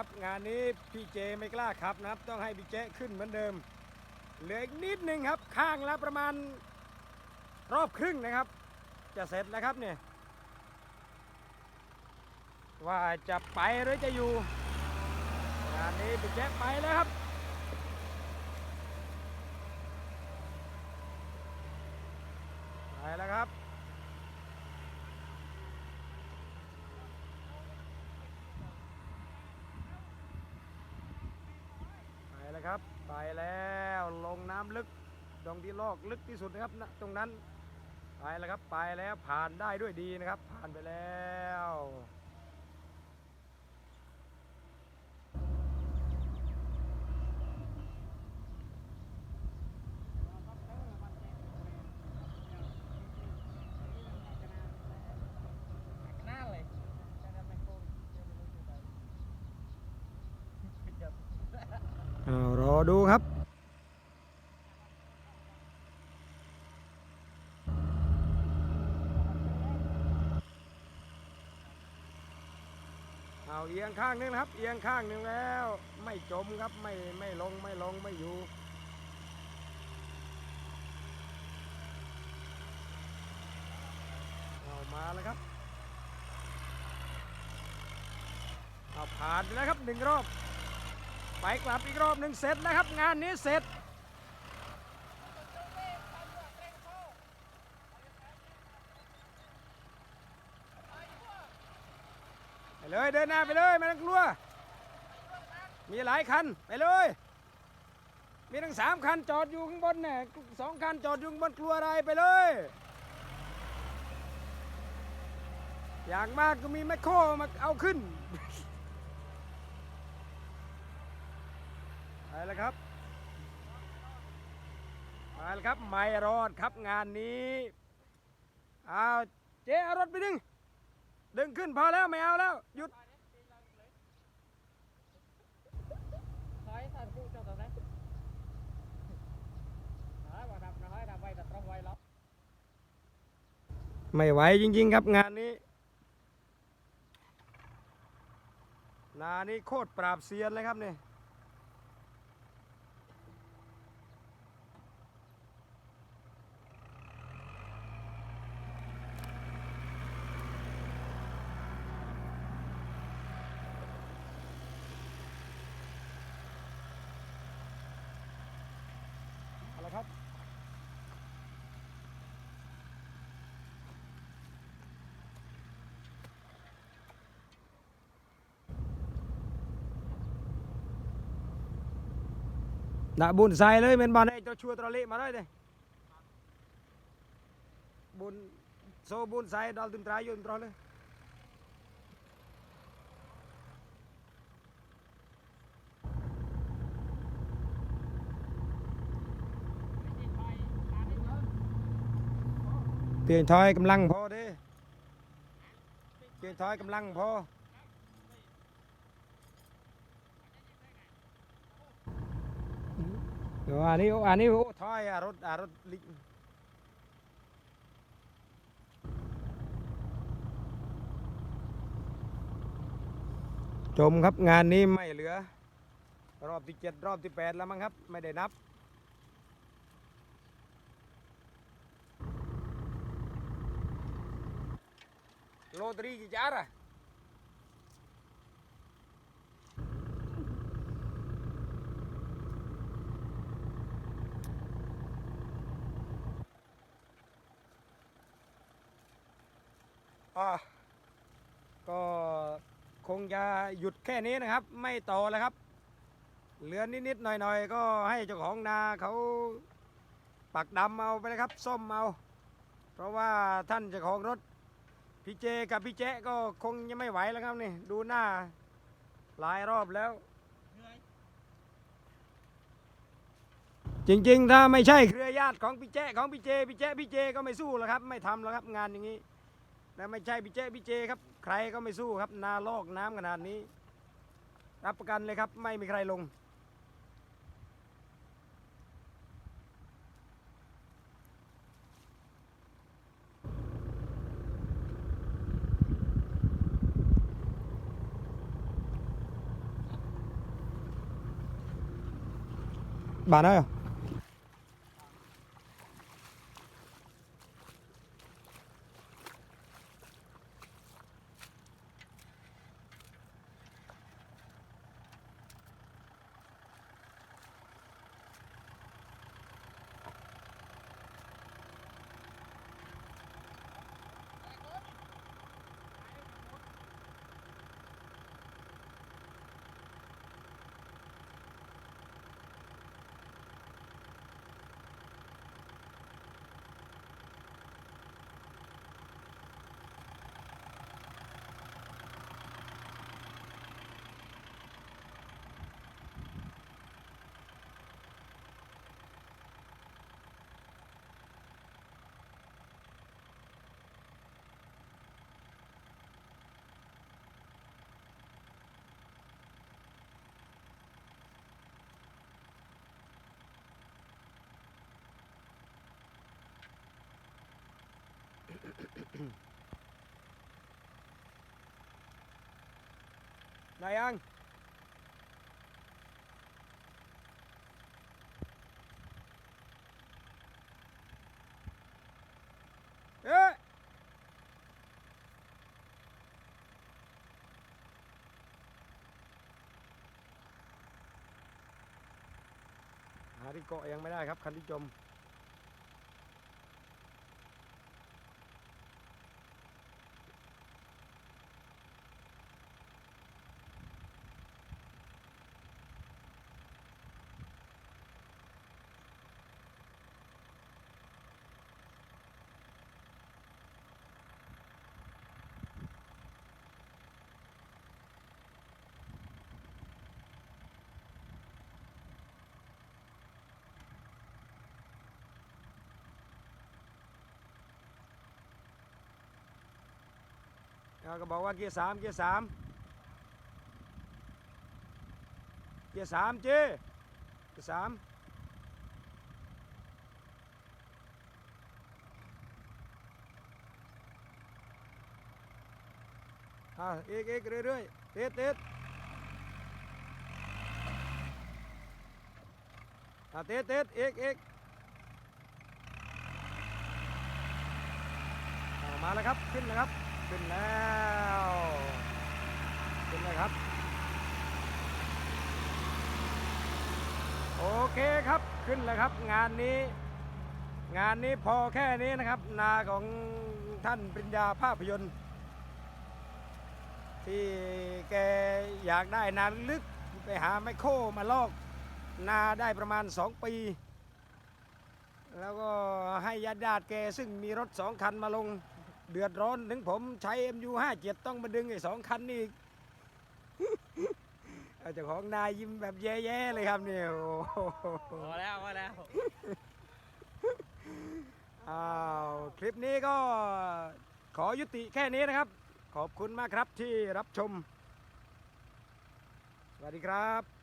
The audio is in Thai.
ครับ งานนี้พี่เจไม่กล้าขับนะครับ ต้องให้พี่เจขึ้นเหมือนเดิม เหลืออีกนิดนึงครับ ข้างละประมาณรอบครึ่งนะครับ จะเสร็จแล้วครับเนี่ย ว่าจะไปหรือจะอยู่ งานนี้พี่เจไปแล้วครับไปแล้วครับ ไปแล้วครับไปแล้วลงน้ำลึกตรงที่ลอกลึกที่สุดนะครับณตรงนั้นไปแล้วครับไปแล้วผ่านได้ด้วยดีนะครับ ผ่านไปแล้ว หน้าเลยจะทำไมโกงเจอไม่รู้จะไป อดูครับ เอาเอียงข้างนึงครับ เอียงข้างนึงแล้ว ไม่จมครับไม่ไม่ลงไม่ลงไม่อยู่เอามาแล้วครับเอาผ่านไปแล้วครับหนึ่งรอบ ไปกลับอีกรอบหนึ่งเสร็จแล้วครับ งานนี้เสร็จ ไปเลยเดินหน้าไปเลยไม่ต้องกลัว มีหลายคันไปเลย มีทั้งสามคันจอดอยู่ข้างบนเนี่ยสองคันจอดอยู่ข้างบนกลัวอะไรไปเลย อย่างมากก็มีแมคโครมาเอาขึ้น ไป แล้วครับ มาแล้วครับ ไม่รอดครับงานนี้เอาเจ๊เอารถไปดึง ดึงขึ้นพอแล้วไม่เอาแล้ว หยุดไว้แต่ตรงไว้แล้วไม่ไหวจริงๆครับงานนี้ นานี้โคตรปราบเซียนเลยครับเนี่ย ដាក់4ខ្សែលើមានបានឯងទៅឈួរត្រលេកមកហើយទេ4សូ4ខ្សែដល់ទុំត្រាយយកមិនប្រុសលើទាញថយកម្លាំងផងទេទាញថយកម្លាំងផង เดี๋ยวอันนี้อันนี้โอ้ถอยรถรถลิจมครับงานนี้ไม่เหลือ รอบที่เจ็ดรอบที่แปดแล้วมั้งครับ ไม่ได้นับ โลตรีกี่จานอะ อะก็คงจะหยุดแค่นี้นะครับ ไม่ต่อแล้วครับ เหลือนิดๆหน่อยๆ ก็ให้เจ้าของนาเขาปักดำเอาไปนะครับ ส้มเอา เพราะว่าท่านเจ้าของรถพี่เจกับพี่แจ๊ก็คงยังไม่ไหวแล้วครับนี่ดูหน้าหลายรอบแล้ว จริงๆ ถ้าไม่ใช่เครือญาติของพี่แจ๊ของพี่เจพี่แจ๊พี่เจก็ไม่สู้แล้วครับ ไม่ทำแล้วครับงานอย่างนี้ นะไม่ใช่พี่เจพี่เจครับใครก็ไม่สู้ครับ นาลอกน้ำขนาดนี้ รับประกันเลยครับ ไม่มีใครลงบ bạn ơi ได้เหรอได้ยังเอ๊ะหาที่เกาะยังไม่ได้ครับ คันที่จม เราก็บอกว่าเกียร์สามเกียร์สามเกียร์สามเจเกียร์สามอ่าเอกเอกเรื่อยๆเต็ดเต็ดอ่าเต็ดเต็ดเอกเอกมาแล้วครับ ขึ้นแล้วครับ ขึ้นแล้วขึ้นเลยครับ โอเคครับขึ้นแล้วครับ งานนี้ งานนี้พอแค่นี้นะครับ นาของท่านปริญญาภาพยนตร์ ที่แกอยากได้นาลึกไปหาไมโครมาลอกนาได้ประมาณ 2 ปี แล้วก็ให้ญาติญาติแกซึ่งมีรถสองคันมาลง เดือดร้อนถึงผมใช้ MU57 ต้องมาดึงไอ้สองคันนี่เอาเจ้าของนายยิ้มแบบแย่ๆเลยครับเนี่ยโอ้โหพอแล้วพอแล้วอ้าวคลิปนี้ก็ขอยุติแค่นี้นะครับ ขอบคุณมากครับที่รับชม สวัสดีครับ